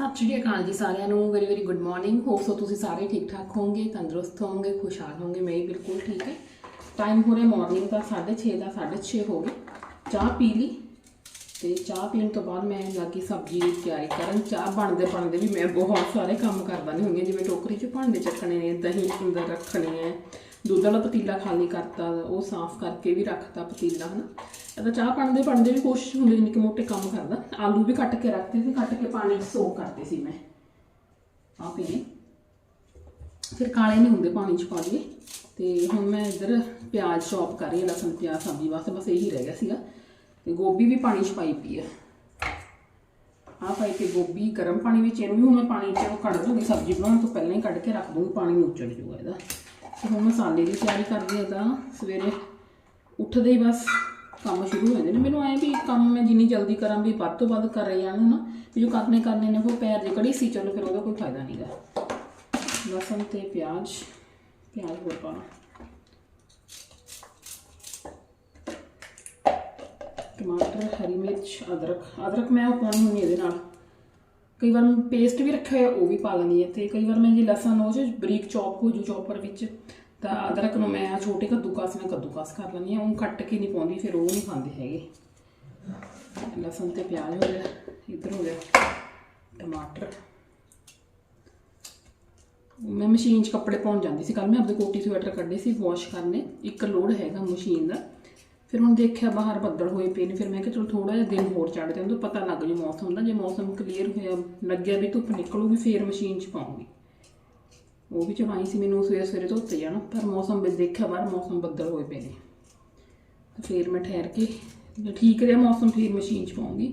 ਸਤਿ ਸ਼੍ਰੀ ਅਕਾਲ ਜੀ ਸਾਰਿਆਂ ਨੂੰ very very good morning hope so ਤੁਸੀਂ ਸਾਰੇ ਠੀਕ ਠਾਕ ਹੋਵੋਗੇ, ਤੰਦਰੁਸਤ ਹੋਵੋਗੇ ਖੁਸ਼ਹਾਲ ਹੋਵੋਗੇ, ਮੈਂ ਵੀ ਬਿਲਕੁਲ ਠੀਕ ਹੈ। ਟਾਈਮ ਹੋ ਰਿਹਾ ਮਾਰਨਿੰਗ ਦਾ 6:30 ਦਾ 6:30 ਹੋ ਗਏ। ਚਾਹ ਪੀ ਲਈ ਤੇ ਚਾਹ ਪੀਣ ਤੋਂ ਬਾਅਦ ਮੈਂ ਲੱਗੀ ਸਬਜ਼ੀ ਦੀ ਤਿਆਰੀ ਕਰਨ। ਚਾਹ ਬਣਦੇ ਬਣਦੇ ਵੀ ਮੈਂ ਬਹੁਤ ਸਾਰੇ ਕੰਮ ਕਰਦਾ ਨਹੀਂ ਹੁੰਦੀ, ਜਿਵੇਂ ਟੋਕਰੀ 'ਚ ਭਾਂਡੇ ਚੱਕਣੇ ਨੇ, ਦਹੀਂ ਅੰਦਰ ਰੱਖਣੇ ਹੈ ਦੁੱਧ ਵਾਲਾ ਪਤੀਲਾ ਖਾਲੀ ਕਰਤਾ, ਉਹ ਸਾਫ਼ ਕਰਕੇ ਵੀ ਰੱਖਤਾ ਪਤੀਲਾ, ਹਨਾ। ਇਹਦਾ ਚਾਹ ਬਣਦੇ ਬਣਦੇ ਵੀ ਕੋਸ਼ਿਸ਼ ਹੁੰਦੀ ਨਿੱਕੇ ਮੋਟੇ ਕੰਮ ਕਰਦਾ ਆਲੂ ਵੀ ਕੱਟ ਕੇ ਰੱਖਦੇ ਸੀ, ਕੱਟ ਕੇ ਪਾਣੀ 'ਚ ਸੋ ਕਰਦੇ ਸੀ ਮੈਂ। ਆ ਪੀਏ ਫਿਰ ਕਾਲੇ ਨਹੀਂ ਹੁੰਦੇ ਪਾਣੀ 'ਚ ਪਾ ਲਈਏ। ਤੇ ਹੁਣ ਮੈਂ ਇੱਧਰ ਪਿਆਜ਼ ਚੌਪ ਕਰ ਰਹੀ ਹਾਂ, ਲਸਣ, ਪਿਆਜ਼, ਸਬਜ਼ੀ ਵਾਸਤੇ, ਬਸ ਇਹੀ ਰਹਿ ਗਿਆ ਸੀਗਾ। ਤੇ ਗੋਭੀ ਵੀ ਪਾਣੀ 'ਚ ਪਾਈ ਪਈ ਆ। ਆ ਪਾਈ ਤੇ ਗੋਭੀ ਗਰਮ ਪਾਣੀ ਵਿੱਚ, ਇਹਨੂੰ ਵੀ ਹੁਣ ਮੈਂ ਪਾਣੀ 'ਚ ਕੱਢ ਦੂੰਗੀ, ਸਬਜ਼ੀ ਬਣਾਉਣ ਤੋਂ ਪਹਿਲਾਂ ਹੀ ਕੱਢ ਕੇ ਰੱਖ ਦੂੰਗੀ, ਪਾਣੀ ਨੂੰ ਉੱਚੜ ਜੂਗਾ ਇਹਦਾ। ਤੇ ਹੁਣ ਮਸਾਲੇ ਦੀ ਤਿਆਰੀ ਕਰਦੇ ਹਾਂ ਤਾਂ ਸਵੇਰੇ ਉੱਠਦੇ ਹੀ ਬਸ। ਕੰਮ ਸ਼ੁਰੂ ਹੋ ਜਾਂਦੇ ਨੇ। ਮੈਨੂੰ ਐ ਵੀ ਕੰਮ ਮੈਂ ਜਿੰਨੀ ਜਲਦੀ ਕਰਾਂ ਵੀ ਵੱਧ ਤੋਂ ਵੱਧ ਕਰ ਰਹੀ ਜਾਣ ਨਾ ਵੀ ਜੋ ਕਰਨੇ ਕਰਨੇ ਨੇ, ਉਹ ਪੈਰ ਦੇ ਕੜੀ ਸੀ, ਚਲੋ ਫਿਰ ਉਹਦਾ ਕੋਈ ਫਾਇਦਾ ਨਹੀਂਗਾ ਲਸਣ ਤੇ ਪਿਆਜ਼ ਪਿਆਜ਼ ਹੋਰ ਪਾਣਾ ਟਮਾਟਰ, ਹਰੀ ਮਿਰਚ, ਅਦਰਕ। ਅਦਰਕ ਮੈਂ ਉਹ ਪਾਉਣੀ ਹੁੰਦੀ ਇਹਦੇ ਨਾਲ। ਕਈ ਵਾਰ ਮੈਂ ਪੇਸਟ ਵੀ ਰੱਖਿਆ ਹੋਇਆ, ਉਹ ਵੀ ਪਾ ਲੈਂਦੀ ਹੈ ਤੇ ਕਈ ਵਾਰ ਮੈਂ ਜੇ ਲਸਣ, ਉਹ 'ਚ ਬਰੀਕ ਚੌਪ ਹੋ ਜੂ, ਚੌਪਰ ਵਿੱਚ। ਤਾਂ ਅਦਰਕ ਨੂੰ ਮੈਂ ਆਹ ਛੋਟੇ ਕੱਦੂਕਸ ਨਾਲ ਕੱਦੂਕਸ ਕਰ ਲੈਂਦੀ ਹਾਂ। ਉਹ ਕੱਟ ਕੇ ਨਹੀਂ ਪਾਉਂਦੀ, ਫਿਰ ਉਹ ਨਹੀਂ ਖਾਂਦੇ ਹੈਗੇ। ਲਸਣ ਤੇ ਪਿਆਜ਼ ਹੋ ਗਿਆ, ਇੱਧਰ ਹੋ ਗਿਆ, ਟਮਾਟਰ। ਮੈਂ ਮਸ਼ੀਨ 'ਚ ਕੱਪੜੇ ਪਾਉਣ ਜਾਂਦੀ ਸੀ ਕੱਲ ਮੈਂ ਆਪਦੇ ਕੋਟੀ ਸਵੈਟਰ ਕੱਢੇ ਸੀ ਵਾਸ਼ ਕਰਨੇ, ਇੱਕ ਲੋਡ ਹੈਗਾ ਮਸ਼ੀਨ ਦਾ। ਫਿਰ ਹੁਣ ਦੇਖਿਆ ਬਾਹਰ ਬੱਦਲ ਹੋਏ ਪਏ ਨੇ, ਫਿਰ ਮੈਂ ਕਿਹਾ ਚਲੋ ਥੋੜਾ ਜਿਹਾ ਦਿਨ ਹੋਰ ਚੜ ਜਾਂਦਾ ਪਤਾ ਲੱਗ ਜੂ ਮੌਸਮ ਦਾ। ਜੇ ਮੌਸਮ ਕਲੀਅਰ ਹੋਇਆ, ਲੱਗਿਆ ਵੀ ਧੁੱਪ ਨਿਕਲੂਗੀ, ਫੇਰ ਮਸ਼ੀਨ 'ਚ ਪਾਉਂਗੀ। ਉਹ ਵੀ ਚਵਾਈ ਸੀ ਮੈਨੂੰ ਸਵੇਰੇ ਸਵੇਰੇ ਧੋਤੇ ਜਾਣ, ਪਰ ਮੌਸਮ ਵਿੱਚ ਦੇਖਿਆ ਬਾਹਰ ਮੌਸਮ ਬੱਦਲ ਹੋਏ ਪਏ ਨੇ। ਤੇ ਫਿਰ ਮੈਂ ਠਹਿਰ ਕੇ, ਜੇ ਠੀਕ ਰਿਹਾ ਮੌਸਮ, ਫਿਰ ਮਸ਼ੀਨ 'ਚ ਪਾਉਂਗੀ।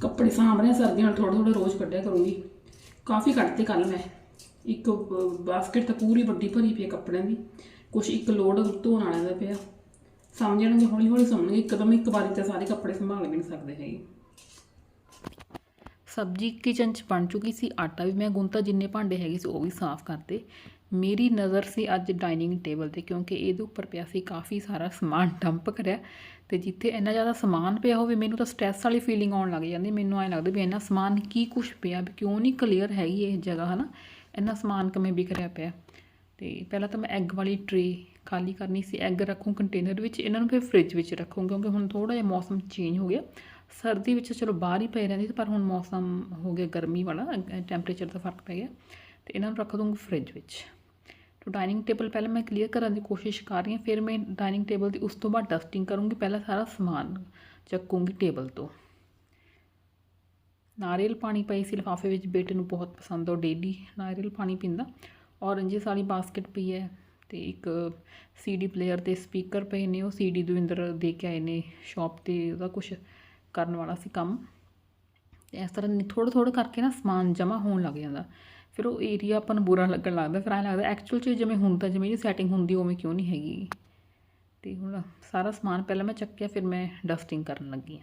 ਕੱਪੜੇ ਸਾਂਭ ਰਹੇ, ਸਰਦੀਆਂ ਨਾਲ ਥੋੜਾ ਥੋੜਾ ਰੋਜ਼ ਕੱਢਿਆ ਕਰੂੰਗੀ। ਕਾਫੀ ਕੱਢਤੇ ਕੱਲ ਮੈਂ। ਇੱਕ ਬਾਸਕਟ ਤਾਂ ਪੂਰੀ ਵੱਡੀ ਭਰੀ ਪਈ ਕੱਪੜਿਆਂ ਦੀ। ਕੁਛ ਇੱਕ ਲੋਡ ਧੋਣ ਵਾਲਿਆਂ ਦਾ ਪਿਆ। ਸਮਝਣਗੇ ਹੌਲੀ ਹੌਲੀ ਸਮਝਣਗੇ ਇੱਕਦਮ ਇੱਕ ਵਾਰੀ ਤੇ ਸਾਰੇ ਕੱਪੜੇ ਸੰਭਾਲ ਵੀ ਨਹੀਂ ਸਕਦੇ ਹੈਗੇ। ਸਬਜ਼ੀ ਕਿਚਨ 'ਚ ਬਣ ਚੁੱਕੀ ਸੀ, ਆਟਾ ਵੀ ਮੈਂ ਗੁੰਤਾ ਜਿੰਨੇ ਭਾਂਡੇ ਹੈਗੇ ਸੀ ਉਹ ਵੀ ਸਾਫ਼ ਕਰਤੇ। ਮੇਰੀ ਨਜ਼ਰ ਸੀ ਅੱਜ ਡਾਈਨਿੰਗ ਟੇਬਲ ਤੇ, ਕਿਉਂਕਿ ਇਹਦੇ ਉੱਪਰ ਪਿਆ ਸੀ ਕਾਫੀ ਸਾਰਾ ਸਮਾਨ ਡੰਪ ਕਰਿਆ। ਤੇ ਜਿੱਥੇ ਇੰਨਾ ਜ਼ਿਆਦਾ ਸਮਾਨ ਪਿਆ ਹੋਵੇ, ਮੈਨੂੰ ਤਾਂ ਸਟ੍ਰੈਸ ਵਾਲੀ ਫੀਲਿੰਗ ਆਉਣ ਲੱਗ ਜਾਂਦੀ। ਮੈਨੂੰ ਐਂ ਲੱਗਦਾ ਵੀ ਇੰਨਾ ਸਮਾਨ ਕੀ ਕੁਛ ਪਿਆ ਵੀ ਕਿਉਂ ਨਹੀਂ ਕਲੀਅਰ ਹੈਗੀ ਇਹ ਜਗ੍ਹਾ, ਹਨਾ? ਇੰਨਾ ਸਮਾਨ ਕਿਵੇਂ ਵਿਖਰਿਆ ਪਿਆ। ਤੇ ਪਹਿਲਾਂ ਤਾਂ ਮੈਂ ਐਗ ਵਾਲੀ ਟਰੇ ਖਾਲੀ ਕਰਨੀ ਸੀ। ਐਗ ਰੱਖੂੰ ਕੰਟੇਨਰ ਵਿੱਚ, ਇਹਨਾਂ ਨੂੰ ਫਿਰ ਫ੍ਰਿਜ ਵਿੱਚ ਰੱਖੂੰ, ਕਿਉਂਕਿ ਹੁਣ ਥੋੜਾ ਜਿਹਾ ਮੌਸਮ ਚੇਂਜ ਹੋ ਗਿਆ। ਸਰਦੀ ਵਿੱਚ ਚਲੋ ਬਾਹਰ ਹੀ ਪਏ ਰਹਿੰਦੀ ਸੀ, ਪਰ ਹੁਣ ਮੌਸਮ ਹੋ ਗਿਆ ਗਰਮੀ ਵਾਲਾ ਟੈਂਪਰੇਚਰ ਦਾ ਫ਼ਰਕ ਪੈ ਗਿਆ। ਤੇ ਇਹਨਾਂ ਨੂੰ ਰੱਖ ਦੂੰਗੀ ਫ੍ਰਿਜ ਵਿੱਚ। ਤੋ ਡਾਈਨਿੰਗ ਟੇਬਲ ਪਹਿਲਾਂ ਮੈਂ ਕਲੀਅਰ ਕਰਨ ਦੀ ਕੋਸ਼ਿਸ਼ ਕਰ ਰਹੀ ਹਾਂ, ਫਿਰ ਮੈਂ ਡਾਈਨਿੰਗ ਟੇਬਲ ਦੀ ਉਸ ਤੋਂ ਬਾਅਦ ਡਸਟਿੰਗ ਕਰੂੰਗੀ। ਪਹਿਲਾਂ ਸਾਰਾ ਸਮਾਨ ਚੱਕੂੰਗੀ ਟੇਬਲ ਤੋਂ। ਨਾਰੀਅਲ ਪਾਣੀ ਪਈ ਸੀ ਲਿਫਾਫੇ ਵਿੱਚ, ਬੇਟੇ ਨੂੰ ਬਹੁਤ ਪਸੰਦ ਆ, ਉਹ ਡੇਲੀ ਨਾਰੀਅਲ ਪਾਣੀ ਪੀਂਦਾ। ਔਰੰਜਸ ਵਾਲੀ ਬਾਸਕਟ ਪਈ ਹੈ ਤੇ ਇੱਕ ਸੀਡੀ ਪਲੇਅਰ ਤੇ ਸਪੀਕਰ ਪਏ ਨੇ, ਉਹ ਸੀਡੀ ਦਵਿੰਦਰ ਦੇ ਕੇ ਆਏ ਨੇ ਸ਼ਾਪ ਤੇ, ਉਹਦਾ ਕੁਝ ਕਰਨ ਵਾਲਾ ਸੀ ਕੰਮ। ਤੇ ਇਸ ਤਰ੍ਹਾਂ ਥੋੜਾ ਥੋੜਾ ਕਰਕੇ ਨਾ ਸਮਾਨ ਜਮਾ ਹੋਣ ਲੱਗ ਜਾਂਦਾ। ਫਿਰ ਉਹ ਏਰੀਆ ਆਪਾਂ ਨੂੰ ਬੁਰਾ ਲੱਗਣ ਲੱਗਦਾ, ਫਿਰ ਐਂ ਲੱਗਦਾ ਐਕਚੁਅਲ 'ਚ ਜਿਵੇਂ ਹੁੰਦਾ ਜਿਵੇਂ ਦੀ ਸੈਟਿੰਗ ਹੁੰਦੀ ਉਵੇਂ ਕਿਉਂ ਨਹੀਂ ਹੈਗੀ। ਤੇ ਹੁਣ ਸਾਰਾ ਸਮਾਨ ਪਹਿਲਾਂ ਮੈਂ ਚੱਕਿਆ, ਫਿਰ ਮੈਂ ਡਸਟਿੰਗ ਕਰਨ ਲੱਗੀ ਆ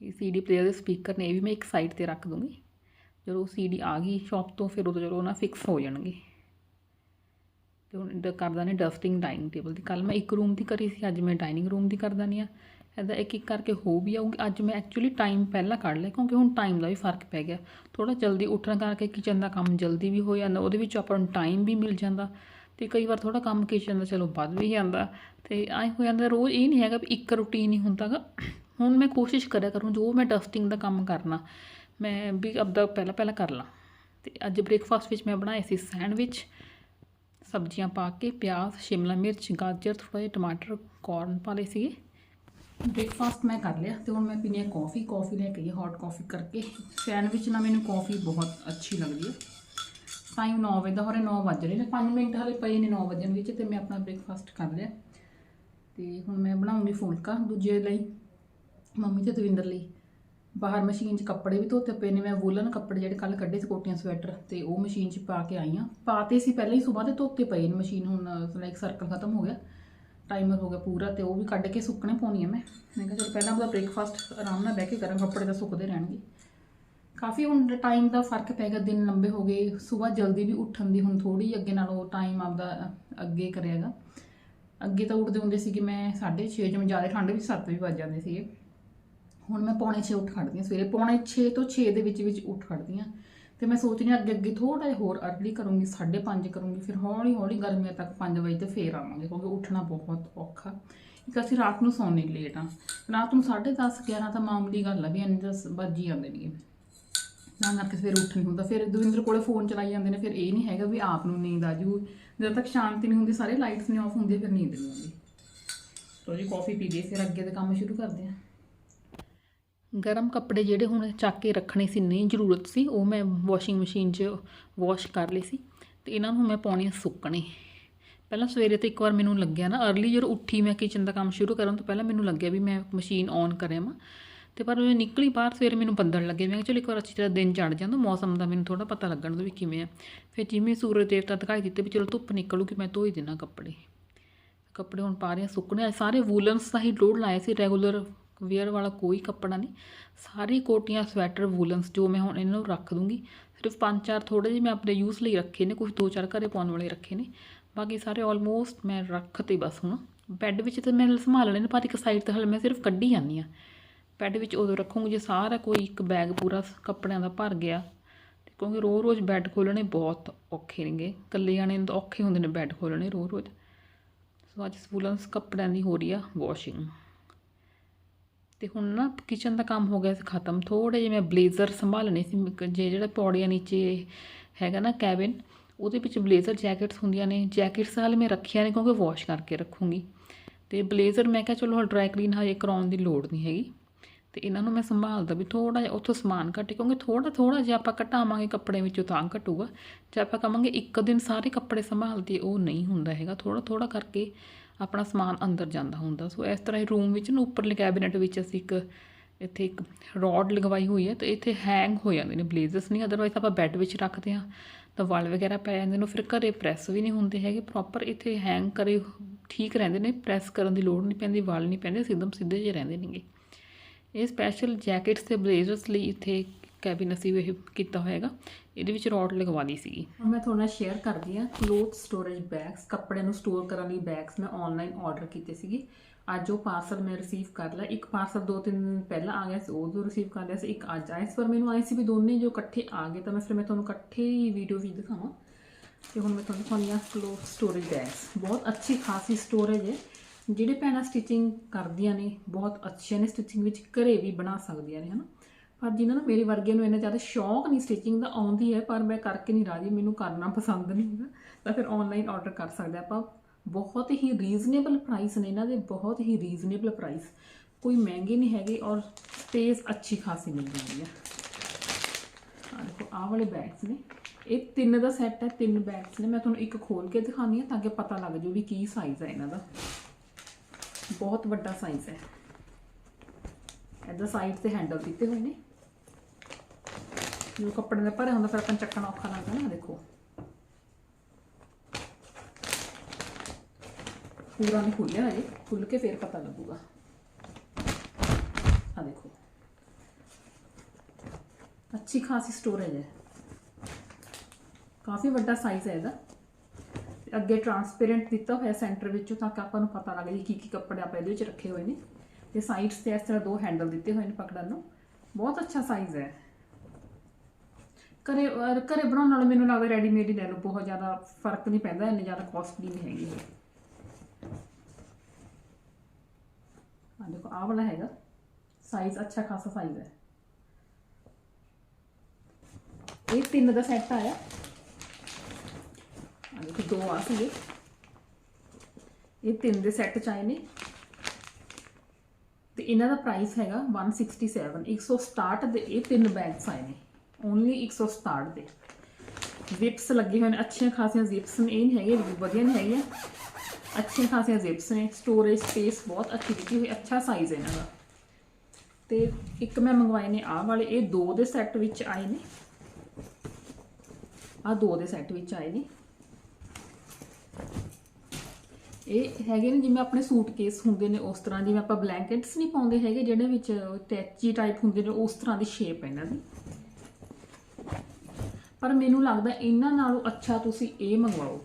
ਇਹ ਸੀਡੀ ਪਲੇਅਰ ਦੇ ਸਪੀਕਰ ਨੇ, ਇਹ ਵੀ ਮੈਂ ਇੱਕ ਸਾਈਡ ਤੇ ਰੱਖ ਦੂੰਗੀ। ਜਦੋਂ ਸੀਡੀ ਆ ਗਈ ਸ਼ਾਪ ਤੋਂ, ਫਿਰ ਉਦੋਂ ਜਦੋਂ ਨਾ ਫਿਕਸ ਹੋ ਜਾਣਗੇ। ਤੇ ਹੁਣ ਇੱਦਾਂ ਕਰਦਾ ਨੇ ਡਸਟਿੰਗ ਡਾਈਨਿੰਗ ਟੇਬਲ ਦੀ। ਕੱਲ ਮੈਂ ਇੱਕ ਰੂਮ ਦੀ ਕਰੀ ਸੀ, ਅੱਜ ਮੈਂ ਡਾਈਨਿੰਗ ਰੂਮ ਦੀ ਕਰ ਨਹੀਂ ਆ। ਇੱਦਾਂ ਇੱਕ ਇੱਕ ਕਰਕੇ ਹੋ ਵੀ ਆਊਗੀ। ਅੱਜ ਮੈਂ ਐਕਚੁਅਲੀ ਟਾਈਮ ਪਹਿਲਾਂ ਕੱਢ ਲਿਆ, ਕਿਉਂਕਿ ਹੁਣ ਟਾਈਮ ਦਾ ਵੀ ਫ਼ਰਕ ਪੈ ਗਿਆ। ਥੋੜਾ ਜਲਦੀ ਉੱਠਣ ਕਰਕੇ ਕਿਚਨ ਦਾ ਕੰਮ ਜਲਦੀ ਵੀ ਹੋ ਜਾਂਦਾ, ਉਹਦੇ ਵਿੱਚ ਆਪਾਂ ਨੂੰ ਟਾਈਮ ਵੀ ਮਿਲ ਜਾਂਦਾ। ਤੇ ਕਈ ਵਾਰ ਥੋੜਾ ਕੰਮ ਕਿਚਨ ਦਾ ਚਲੋ ਵੱਧ ਵੀ ਜਾਂਦਾ। ਤੇ ਐਂ ਹੋ ਜਾਂਦਾ, ਰੋਜ਼ ਇਹ ਨਹੀਂ ਹੈਗਾ ਵੀ ਇੱਕ ਰੁਟੀਨ ਹੀ ਹੁੰਦਾਗਾ ਹੁਣ ਮੈਂ ਕੋਸ਼ਿਸ਼ ਕਰਿਆ ਕਰੂੰ, ਜੋ ਮੈਂ ਡਸਟਿੰਗ ਦਾ ਕੰਮ ਕਰਨਾ, ਮੈਂ ਵੀ ਆਪਦਾ ਪਹਿਲਾਂ ਪਹਿਲਾਂ ਕਰ ਲਾਂ। ਤੇ ਅੱਜ ਬ੍ਰੇਕਫਾਸਟ ਵਿੱਚ ਮੈਂ ਬਣਾਏ ਸੀ ਸੈਂਡਵਿਚ। ਸਬਜ਼ੀਆਂ ਪਾ ਕੇ, ਪਿਆਜ਼, ਸ਼ਿਮਲਾ ਮਿਰਚ, ਗਾਜਰ ਥੋੜਾ ਜਿਹਾ ਟਮਾਟਰ ਕੌਰਨ ਪਾ ਲਏ ਸੀਗੇ। ਬ੍ਰੇਕਫਾਸਟ ਮੈਂ ਕਰ ਲਿਆ ਤੇ ਹੁਣ ਮੈਂ ਪੀਣੀ ਹੈ ਕੌਫੀ ਕੌਫੀ ਲੈ ਕੇ ਹੌਟ ਕੌਫੀ ਕਰਕੇ। ਸੈਂਡਵਿਚ ਨਾਲ ਮੈਨੂੰ ਕੌਫੀ ਬਹੁਤ ਅੱਛੀ ਲੱਗਦੀ ਹੈ ਟਾਈਮ 9 ਵਜੇ ਦਾ, ਹੋਰੇ 9 ਵੱਜ ਰਹੇ ਨੇ। 5 ਮਿੰਟ ਹਲੇ ਪਏ ਨੇ 9 ਵਜਣ ਵਿੱਚ ਤੇ ਮੈਂ ਆਪਣਾ ਬ੍ਰੇਕਫਾਸਟ ਕਰ ਲਿਆ। ਤੇ ਹੁਣ ਮੈਂ ਬਣਾਉਂਗੀ ਫੁਲਕਾ ਦੂਜੇ ਲਈ, ਮੰਮੀ ਤੇ ਦਵਿੰਦਰ ਲਈ। ਬਾਹਰ ਮਸ਼ੀਨ 'ਚ ਕੱਪੜੇ ਵੀ ਧੋਤੇ ਪਏ ਨੇ, ਮੈਂ ਵੂਲਨ ਕੱਪੜੇ ਜਿਹੜੇ ਕੱਲ ਕੱਢੇ ਸੀ ਕੋਟੀਆਂ ਸਵੈਟਰ ਤੇ ਉਹ ਮਸ਼ੀਨ 'ਚ ਪਾ ਕੇ ਆਈ ਆ ਪਾਤੇ ਸੀ ਪਹਿਲਾਂ ਹੀ ਸਵੇਰ ਦੇ ਧੋਤੇ ਪਏ ਨੇ ਮਸ਼ੀਨ, ਹੁਣ ਲਾਈਕ ਸਰਕਲ ਖਤਮ ਹੋ ਗਿਆ। ਟਾਈਮਰ ਹੋ ਗਿਆ ਪੂਰਾ ਤੇ ਉਹ ਵੀ ਕੱਢ ਕੇ ਸੁੱਕਣੇ ਪਾਉਣੀ ਆ ਮੈਂ। ਮੈਂ ਕਿਹਾ ਚਲ ਪਹਿਲਾਂ ਆਪਦਾ ਬ੍ਰੇਕਫਾਸਟ ਆਰਾਮ ਨਾਲ ਬਹਿ ਕੇ ਕਰਾਂ, ਕੱਪੜੇ ਤਾਂ ਸੁੱਕਦੇ ਰਹਿਣਗੇ। ਕਾਫੀ ਹੁਣ ਟਾਈਮ ਦਾ ਫ਼ਰਕ ਪੈ ਗਿਆ, ਦਿਨ ਲੰਬੇ ਹੋ ਗਏ ਸਵੇਰ ਜਲਦੀ ਵੀ ਉੱਠਣ ਦੀ ਹੁਣ ਥੋੜੀ ਅੱਗੇ ਨਾਲੋਂ ਟਾਈਮ ਆਪਦਾ ਅੱਗੇ ਕਰਿਆਗਾ ਅੱਗੇ ਤਾਂ ਉੱਠਦੇ ਹੁੰਦੇ ਸੀ ਕਿ ਮੈਂ 6:30 ਜਿਵੇਂ ਜ਼ਿਆਦਾ ਠੰਡ ਵਿੱਚ 7 ਵਜੇ ਵੱਜ ਜਾਂਦੇ ਸੀਗੇ। ਹੁਣ ਮੈਂ ਪੌਣੇ 6 ਉੱਠ ਖੜਦੀ ਹਾਂ ਸਵੇਰੇ, ਪੌਣੇ 6 ਤੋਂ 6 ਦੇ ਵਿੱਚ ਵਿੱਚ ਉੱਠ ਖੜਦੀ ਹਾਂ। ਤੇ ਮੈਂ ਸੋਚ ਰਹੀ ਹਾਂ ਅੱਗੇ ਅੱਗੇ ਥੋੜਾ ਜਿਹਾ ਹੋਰ ਅਰਲੀ ਕਰੂੰਗੀ 5:30 ਕਰੂੰਗੀ, ਫਿਰ ਹੌਲੀ ਹੌਲੀ ਗਰਮੀਆਂ ਤੱਕ 5 ਵਜੇ ਤੇ ਫੇਰ ਆਵਾਂਗੇ, ਕਿਉਂਕਿ ਉੱਠਣਾ ਬਹੁਤ ਔਖਾ। ਇੱਕ ਅਸੀਂ ਰਾਤ ਨੂੰ ਸੌਣੇ ਲੇਟ ਆ ਰਾਤ ਨੂੰ 10:30 11 ਤਾਂ ਮਾਮੂਲੀ ਗੱਲ ਆ ਵੀ ਇੰਨੇ ਦਸ ਵੱਜ ਹੀ ਜਾਂਦੇ ਨੇਗੇ। ਤਾਂ ਕਰਕੇ ਫਿਰ ਉੱਠ ਨਹੀਂ ਹੁੰਦਾ। ਫਿਰ ਦਵਿੰਦਰ ਕੋਲੇ ਫੋਨ ਚਲਾਈ ਜਾਂਦੇ ਨੇ, ਫਿਰ ਇਹ ਨਹੀਂ ਹੈਗਾ ਵੀ ਆਪ ਨੂੰ ਨੀਂਦ ਆ ਜੂ। ਜਦ ਤੱਕ ਸ਼ਾਂਤੀ ਨਹੀਂ ਹੁੰਦੀ, ਸਾਰੇ ਲਾਈਟਸ ਨਹੀਂ ਆਫ ਹੁੰਦੀ ਫਿਰ ਨੀਂਦ ਨਹੀਂ ਆਉਂਦੀ। ਤੋ ਜੀ ਕਾਫੀ ਪੀ ਲਈ ਫਿਰ ਅੱਗੇ ਦੇ ਕੰਮ ਸ਼ੁਰੂ ਕਰਦੇ ਹਾਂ। ਗਰਮ ਕੱਪੜੇ ਜਿਹੜੇ ਹੁਣ ਚੱਕ ਕੇ ਰੱਖਣੇ ਸੀ ਨਹੀਂ ਜ਼ਰੂਰਤ ਸੀ, ਉਹ ਮੈਂ ਵਾਸ਼ਿੰਗ ਮਸ਼ੀਨ 'ਚ ਵਾਸ਼ ਕਰ ਲਈ ਸੀ ਤੇ ਇਹਨਾਂ ਨੂੰ ਮੈਂ ਪਾਉਣੀ ਆ ਸੁੱਕਣੇ। ਪਹਿਲਾਂ ਸਵੇਰੇ ਤੇ ਇੱਕ ਵਾਰ ਮੈਨੂੰ ਲੱਗਿਆ ਨਾ ਅਰਲੀ ਜਦੋਂ ਉੱਠੀ ਮੈਂ ਕਿਚਨ ਦਾ ਕੰਮ ਸ਼ੁਰੂ ਕਰਨ ਤੋਂ ਪਹਿਲਾਂ ਮੈਨੂੰ ਲੱਗਿਆ ਵੀ ਮੈਂ ਮਸ਼ੀਨ ਔਨ ਕਰਿਆ ਮਾ ਤੇ ਪਰ ਮੈਂ ਨਿਕਲੀ ਬਾਹਰ ਸਵੇਰੇ ਮੈਨੂੰ ਬੰਦਣ ਲੱਗੇ, ਮੈਂ ਕਿਹਾ ਚਲ ਇੱਕ ਵਾਰ ਅੱਛੀ ਤਰ੍ਹਾਂ ਦਿਨ ਚੜ ਜਾਂਦਾ, ਮੌਸਮ ਦਾ ਮੈਨੂੰ ਥੋੜਾ ਪਤਾ ਲੱਗਣ ਦਾ ਵੀ ਕਿਵੇਂ ਆ। ਫਿਰ ਜਿਵੇਂ ਸੂਰਜ ਦੇਵਤਾ ਦਿਖਾਈ ਦਿੱਤੇ ਵੀ ਚਲੋ ਧੁੱਪ ਨਿਕਲੂਗੀ, ਮੈਂ ਧੋਈ ਹੀ ਦੇਣਾ ਕੱਪੜੇ। ਕੱਪੜੇ ਹੁਣ ਪਾ ਰਹੇ ਸੁੱਕਣੇ ਆ। ਸਾਰੇ ਵੂਲਨਸ ਦਾ ਹੀ ਲੋਡ ਲਾਇਆ ਸੀ ਰੈਗੂਲਰ ਵੇਅਰ ਵਾਲਾ ਕੋਈ ਕੱਪੜਾ ਨਹੀਂ। ਸਾਰੀ ਕੋਟੀਆਂ, ਸਵੈਟਰ, ਵੂਲਨਸ ਜੋ ਮੈਂ ਹੁਣ ਇਹਨਾਂ ਨੂੰ ਰੱਖ ਦੂੰਗੀ, ਸਿਰਫ ਪੰਜ ਚਾਰ ਥੋੜੇ ਜਿਹੇ ਮੈਂ ਆਪਣੇ ਯੂਜ਼ ਲਈ ਰੱਖੇ ਨੇ ਕੁਝ ਦੋ ਚਾਰ ਘਰੇ ਪਾਉਣ ਵਾਲੇ ਰੱਖੇ ਨੇ। ਬਾਕੀ ਸਾਰੇ ਆਲਮੋਸਟ ਮੈਂ ਰੱਖਤੇ ਬਸ ਹੁਣ। ਬੈੱਡ ਵਿੱਚ ਤਾਂ ਮੈਂ ਸੰਭਾਲਣੇ ਨੇ ਪਰ ਇੱਕ ਸਾਈਡ ਤੇ ਹਲੇ ਮੈਂ ਸਿਰਫ ਕੱਢੀ ਜਾਂਦੀ ਆ ਬੈੱਡ ਵਿੱਚ ਉਦੋਂ ਰੱਖੂੰਗੀ ਜੇ ਸਾਰਾ ਕੋਈ ਇੱਕ ਬੈਗ ਪੂਰਾ ਕੱਪੜਿਆਂ ਦਾ ਭਰ ਗਿਆ। ਕਿਉਂਕਿ ਰੋ ਰੋਜ਼ ਬੈੱਡ ਖੋਲਣੇ ਬਹੁਤ ਔਖੇ ਨੇਗੇ। ਇਕੱਲੇ ਜਾਣੇ ਨੂੰ ਤਾਂ ਔਖੇ ਹੁੰਦੇ ਨੇ ਬੈੱਡ ਖੋਲਣੇ ਰੋਜ਼-ਰੋਜ਼। ਸੋ ਅੱਜ ਵੂਲਨਸ ਕੱਪੜਿਆਂ ਦੀ ਹੋ ਰਹੀ ਆ ਵਾਸ਼ਿੰਗ ਤੇ ਹੁਣ ਨਾ ਕਿਚਨ ਦਾ ਕੰਮ ਹੋ ਗਿਆ ਸੀ ਖਤਮ। ਥੋੜੇ ਜਿਹੇ ਮੈਂ ਬਲੇਜ਼ਰ ਸੰਭਾਲਣੇ ਸੀ ਜੇ ਜਿਹੜਾ ਪੌੜੀਆਂ ਨੀਚੇ ਹੈਗਾ ਨਾ ਕੈਬਿਨ ਉਹਦੇ ਵਿੱਚ ਬਲੇਜ਼ਰ ਜੈਕਟਸ ਹੁੰਦੀਆਂ ਨੇ। ਜੈਕਟਸ ਹਾਲੇ ਮੈਂ ਰੱਖੀਆਂ ਨੇ ਕਿਉਂਕਿ ਵਾਸ਼ ਕਰਕੇ ਰੱਖੂੰਗੀ। ਤੇ ਬਲੇਜ਼ਰ ਮੈਂ ਕਿਹਾ ਚਲੋ ਡਰਾਈ ਕਲੀਨ ਹਜੇ ਕਰਾਉਣ ਦੀ ਲੋੜ ਨਹੀਂ ਹੈਗੀ। ਤੇ ਇਹਨਾਂ ਨੂੰ ਮੈਂ ਸੰਭਾਲਦਾ ਵੀ ਥੋੜਾ ਜਿਹਾ ਉੱਥੋਂ ਸਮਾਨ ਘੱਟੇ ਕਿਉਂਕਿ ਥੋੜਾ ਥੋੜਾ ਜਿਹਾ ਆਪਾਂ ਘਟਾਵਾਂਗੇ ਕੱਪੜੇ ਵਿੱਚੋਂ ਤਾਂ ਘਟੂਗਾ। ਜੇ ਆਪਾਂ ਕਵਾਂਗੇ ਇੱਕ ਦਿਨ ਸਾਰੇ ਕੱਪੜੇ ਸੰਭਾਲਦੇ ਉਹ ਨਹੀਂ ਹੁੰਦਾ ਹੈਗਾ। ਥੋੜਾ ਥੋੜਾ ਕਰਕੇ ਆਪਣਾ ਸਮਾਨ ਅੰਦਰ ਜਾਂਦਾ ਹੁੰਦਾ। ਸੋ ਇਸ ਤਰ੍ਹਾਂ ਹੀ ਰੂਮ ਵਿੱਚ ਨਾ ਉੱਪਰਲੇ ਕੈਬਨਿਟ ਵਿੱਚ ਅਸੀਂ ਇੱਕ, ਇੱਥੇ ਇੱਕ ਰੋਡ ਲਗਵਾਈ ਹੋਈ ਹੈ ਤੇ ਇੱਥੇ ਹੈਂਗ ਹੋ ਜਾਂਦੇ ਨੇ ਬਲੇਜ਼ਰਸ ਨਹੀਂ ਅਦਰਵਾਈਜ਼ ਆਪਾਂ ਬੈੱਡ ਵਿੱਚ ਰੱਖਦੇ ਹਾਂ। ਤਾਂ ਵਾਲ ਵਗੈਰਾ ਪੈ ਜਾਂਦੇ ਨੇ, ਫਿਰ ਘਰੇ ਪ੍ਰੈਸ ਵੀ ਨਹੀਂ ਹੁੰਦੇ ਹੈਗੇ ਪ੍ਰੋਪਰ ਇੱਥੇ ਹੈਂਗ ਕਰੇ ਠੀਕ ਰਹਿੰਦੇ ਨੇ ਪ੍ਰੈਸ ਕਰਨ ਦੀ ਲੋੜ ਨਹੀਂ ਪੈਂਦੀ, ਵਾਲ ਨਹੀਂ ਪੈਂਦੇ, ਸਿੱਧਮ ਸਿੱਧੇ ਜਿਹੇ ਰਹਿੰਦੇ ਨੇਗੇ। ਇਹ ਸਪੈਸ਼ਲ ਜੈਕਟਸ ਤੇ ਬਲੇਜ਼ਰਸ ਲਈ ਇੱਥੇ ਕੈਬਿਨ ਅਸੀਂ ਇਹ ਕੀਤਾ ਹੋਏਗਾ, ਇਹਦੇ ਵਿੱਚ ਰੋਡ ਲਗਵਾ ਲਈ ਸੀਗੀ। ਹੁਣ ਮੈਂ ਤੁਹਾਡੇ ਨਾਲ ਸ਼ੇਅਰ ਕਰਦੀ ਹਾਂ ਕਲੋਥ ਸਟੋਰੇਜ ਬੈਗਸ ਕੱਪੜੇ ਨੂੰ ਸਟੋਰ ਕਰਨ ਲਈ ਬੈਗਸ ਮੈਂ ਆਨਲਾਈਨ ਆਰਡਰ ਕੀਤੇ ਸੀਗੇ। ਅੱਜ ਉਹ ਪਾਰਸਲ ਮੈਂ ਰਿਸੀਵ ਕਰ ਲਿਆ। ਇੱਕ ਪਾਰਸਲ ਦੋ ਤਿੰਨ ਦਿਨ ਪਹਿਲਾਂ ਆ ਗਿਆ ਸੀ, ਉਹ ਜੋ ਰਿਸੀਵ ਕਰ ਲਿਆ ਸੀ, ਇੱਕ ਅੱਜ ਆਇਆ ਸੀ, ਪਰ ਮੈਨੂੰ ਆਏ ਸੀ ਵੀ ਦੋਨੇ ਜੋ ਇਕੱਠੇ ਆ ਗਏ, ਤਾਂ ਮੈਂ ਫਿਰ ਮੈਂ ਤੁਹਾਨੂੰ ਇਕੱਠੇ ਹੀ ਵੀਡੀਓ ਵੀ ਦਿਖਾਵਾਂ। ਤੇ ਹੁਣ ਮੈਂ ਤੁਹਾਨੂੰ ਦਿਖਾਉਂਦੀ ਹਾਂ ਕਲੋਥ ਸਟੋਰੇਜ ਬੈਗਸ ਬਹੁਤ ਅੱਛੀ ਖਾਸੀ ਸਟੋਰੇਜ ਹੈ। ਜਿਹੜੇ ਭੈਣਾਂ ਸਟਿਚਿੰਗ ਕਰਦੀਆਂ ਨੇ, ਬਹੁਤ ਅੱਛੀਆਂ ਨੇ ਸਟਿਚਿੰਗ ਵਿੱਚ ਘਰੇ ਵੀ ਬਣਾ ਸਕਦੀਆਂ ਨੇ, ਹਨਾ? ਪਰ ਜਿਨ੍ਹਾਂ ਨੂੰ ਮੇਰੇ ਵਰਗੇ ਨੂੰ ਇੰਨਾ ਜ਼ਿਆਦਾ ਸ਼ੌਂਕ ਨਹੀਂ ਸਟਿਚਿੰਗ ਦਾ ਆਉਂਦੀ ਹੈ, ਪਰ ਮੈਂ ਕਰਕੇ ਨਹੀਂ ਰਾਜੀ, ਮੈਨੂੰ ਕਰਨਾ ਪਸੰਦ ਨਹੀਂ ਹੈਗਾ। ਤਾਂ ਫਿਰ ਆਨਲਾਈਨ ਆਰਡਰ ਕਰ ਸਕਦੇ ਆਪਾਂ ਬਹੁਤ ਹੀ ਰੀਜ਼ਨੇਬਲ ਪ੍ਰਾਈਸ ਨੇ ਇਹਨਾਂ ਦੇ, ਬਹੁਤ ਹੀ ਰੀਜ਼ਨੇਬਲ ਪ੍ਰਾਈਸ ਕੋਈ ਮਹਿੰਗੇ ਨਹੀਂ ਹੈਗੇ ਔਰ ਸਪੇਸ ਅੱਛੀ ਖਾਸੀ ਮਿਲ ਜਾਂਦੀ ਹੈ। ਆ ਦੇਖੋ, ਆਹ ਵਾਲੇ ਬੈਗਸ ਨੇ। ਇਹ ਤਿੰਨ ਦਾ ਸੈੱਟ ਹੈ, ਤਿੰਨ ਬੈਗਸ ਨੇ। ਮੈਂ ਤੁਹਾਨੂੰ ਇੱਕ ਖੋਲ ਕੇ ਦਿਖਾਉਂਦੀ ਹਾਂ ਤਾਂ ਕਿ ਪਤਾ ਲੱਗ ਜਾਊ ਵੀ ਕੀ ਸਾਈਜ਼ ਹੈ ਇਹਨਾਂ ਦਾ। ਬਹੁਤ ਵੱਡਾ ਸਾਈਜ਼ ਹੈ। ਇਹਦਾ ਸਾਈਡ ਤੇ ਹੈਂਡਲ ਦਿੱਤੇ ਹੋਏ ਨੇ। ਜੋ ਕੱਪੜੇ ਦਾ ਭਰਿਆ ਹੁੰਦਾ, ਫਿਰ ਆਪਾਂ ਚੱਕਣਾ ਔਖਾ ਲੱਗਦਾ ਨਾ, ਦੇਖੋ। ਪੂਰਾ ਨਹੀਂ ਖੁੱਲਿਆ ਹਜੇ ਖੁੱਲ ਕੇ ਫਿਰ ਪਤਾ ਲੱਗੂਗਾ। ਆ ਦੇਖੋ। ਅੱਛੀ ਖਾਸੀ ਸਟੋਰੇਜ ਹੈ। ਕਾਫੀ ਵੱਡਾ ਸਾਈਜ਼ ਹੈ ਇਹਦਾ। ਅੱਗੇ ਟਰਾਂਸਪੇਰੈਂਟ ਦਿੱਤਾ ਹੋਇਆ ਸੈਂਟਰ ਵਿੱਚੋਂ ਤਾਂ ਕਿ ਆਪਾਂ ਨੂੰ ਪਤਾ ਲੱਗ ਜਾਏ ਕੀ ਕੀ ਕੱਪੜੇ ਆਪਾਂ ਇਹਦੇ ਵਿੱਚ ਰੱਖੇ ਹੋਏ ਨੇ। ਤੇ ਸਾਈਡਸ ਤੇ ਇਸ ਤਰ੍ਹਾਂ ਦੋ ਹੈਂਡਲ ਦਿੱਤੇ ਹੋਏ ਨੇ ਪਕੜਨ ਨੂੰ। ਬਹੁਤ ਅੱਛਾ ਸਾਈਜ਼ ਹੈ। ਘਰੇ, ਅਹ ਘਰੇ ਬਣਾਉਣ ਨਾਲ ਮੈਨੂੰ ਲੱਗਦਾ ਰੈਡੀਮੇਡ ਹੀ ਲੈ ਲਓ, ਬਹੁਤ ਜ਼ਿਆਦਾ ਫ਼ਰਕ ਨਹੀਂ ਪੈਂਦਾ, ਇੰਨੇ ਜ਼ਿਆਦਾ ਕੋਸਟਲੀ ਨਹੀਂ ਹੈਗੀ ਇਹ। ਆ ਦੇਖੋ, ਆਹ ਵਾਲਾ ਹੈਗਾ। ਸਾਈਜ਼ ਅੱਛਾ ਖਾਸਾ ਸਾਈਜ਼ ਹੈ। ਇਹ ਤਿੰਨ ਦਾ ਸੈੱਟ ਆਇਆ। ਆ ਦੇਖੋ, ਦੋ ਆ ਸੀਗੇ। ਇਹ ਤਿੰਨ ਦੇ ਸੈੱਟ ਚ ਆਏ ਨੇ। ਤੇ ਇਹਨਾਂ ਦਾ ਪ੍ਰਾਈਸ ਹੈਗਾ 167 167 ਦੇ ਇਹ ਤਿੰਨ ਬੈਗਸ ਆਏ ਨੇ। ਓਨਲੀ 167 ਦੇ। ਜ਼ਿਪਸ ਲੱਗੇ ਹੋਏ ਨੇ, ਅੱਛੀਆਂ ਖਾਸੀਆਂ ਜ਼ਿਪਸ ਨੇ, ਇਹ ਨਹੀਂ ਹੈਗੇ ਵੀ ਵਧੀਆ ਨਹੀਂ ਹੈਗੀਆਂ ਅੱਛੀਆਂ ਖਾਸੀਆਂ ਜ਼ਿਪਸ ਨੇ ਸਟੋਰੇਜ ਸਪੇਸ ਬਹੁਤ ਅੱਛੀ ਦਿੱਤੀ ਹੋਈ, ਅੱਛਾ ਸਾਈਜ਼ ਹੈ ਇਹਨਾਂ ਦਾ। ਤੇ ਇੱਕ ਮੈਂ ਮੰਗਵਾਏ ਨੇ ਆਹ ਵਾਲੇ, ਇਹ ਦੋ ਦੇ ਸੈੱਟ ਵਿੱਚ ਆਏ ਨੇ। ਆਹ ਦੋ ਦੇ ਸੈੱਟ ਵਿੱਚ ਆਏ ਨੇ। ਇਹ ਹੈਗੇ ਨੇ ਜਿਵੇਂ ਆਪਣੇ ਸੂਟਕੇਸ ਹੁੰਦੇ ਨੇ ਉਸ ਤਰ੍ਹਾਂ, ਜਿਵੇਂ ਆਪਾਂ ਬਲੈਂਕਟਸ ਨਹੀਂ ਪਾਉਂਦੇ ਹੈਗੇ, ਜਿਹੜੇ ਵਿੱਚ ਟੈਚੀ ਟਾਈਪ ਹੁੰਦੇ ਨੇ, ਉਸ ਤਰ੍ਹਾਂ ਦੀ ਸ਼ੇਪ ਹੈ ਇਹਨਾਂ ਦੀ। ਪਰ ਮੈਨੂੰ ਲੱਗਦਾ ਇਹਨਾਂ ਨਾਲੋਂ ਅੱਛਾ ਤੁਸੀਂ ਇਹ ਮੰਗਵਾਓ,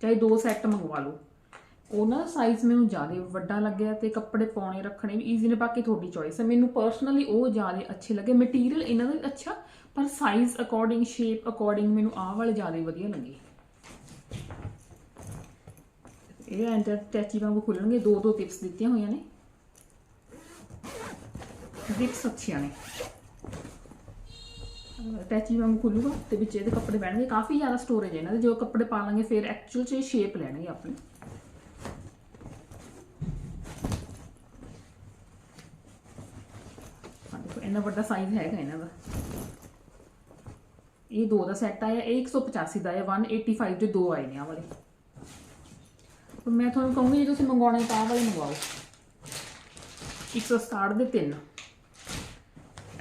ਚਾਹੇ ਦੋ ਸੈੱਟ ਮੰਗਵਾ ਲਓ। ਉਹ ਨਾ ਸਾਈਜ਼ ਮੈਨੂੰ ਜ਼ਿਆਦਾ ਵੱਡਾ ਲੱਗਿਆ ਤੇ ਕੱਪੜੇ ਪਾਉਣੇ, ਰੱਖਣੇ ਵੀ ਈਜ਼ੀ ਨੇ, ਬਾਕੀ ਤੁਹਾਡੀ ਚੋਇਸ ਹੈ। ਮੈਨੂੰ ਪਰਸਨਲੀ ਉਹ ਜ਼ਿਆਦਾ ਅੱਛੇ ਲੱਗੇ। ਮਟੀਰੀਅਲ ਇਹਨਾਂ ਦਾ ਅੱਛਾ, ਪਰ ਸਾਈਜ਼ ਅਕੋਰਡਿੰਗ ਸ਼ੇਪ ਅਕੋਰਡਿੰਗ ਮੈਨੂੰ ਆਹ ਵਾਲੇ ਜ਼ਿਆਦਾ ਵਧੀਆ ਲੱਗੇ। ਇਹ ਐਂਟਰ ਟੈਚੀ ਵਾਂਗੂ ਖੁੱਲਣਗੇ। ਦੋ ਦੋ ਟਿਪਸ ਦਿੱਤੀਆਂ ਹੋਈਆਂ ਨੇ। ਟਿਪਸ ਅੱਛੀਆਂ ਨੇ। ਅਟੈਚੀ ਵਾਂਗੂ ਖੁੱਲੂਗਾ ਤੇ ਵਿੱਚ ਇਹਦੇ ਕੱਪੜੇ ਪੈਣਗੇ ਕਾਫੀ ਜ਼ਿਆਦਾ ਸਟੋਰੇਜ ਹੈ ਇਹਨਾਂ ਦੇ। ਜੋ ਕੱਪੜੇ ਪਾ ਲਾਂਗੇ ਫਿਰ ਐਕਚੁਅਲ 'ਚ ਸ਼ੇਪ ਲੈਣਗੇ ਆਪਣੀ। ਇੰਨਾ ਵੱਡਾ ਸਾਈਜ਼ ਹੈਗਾ ਇਹਨਾਂ ਦਾ। ਇਹ ਦੋ ਦਾ ਸੈੱਟ ਆਇਆ, ਇਹ 185 ਦਾ ਹੈ 185 ਦੇ ਦੋ ਆਏ ਨੇ ਆ ਵਾਲੇ। ਮੈਂ ਤੁਹਾਨੂੰ ਕਹੂੰਗੀ, ਜੇ ਤੁਸੀਂ ਮੰਗਵਾਉਣੇ ਤਾਂ ਆਹ ਵਾਲੇ ਮੰਗਵਾਓ। 167 ਦੇ ਤਿੰਨ।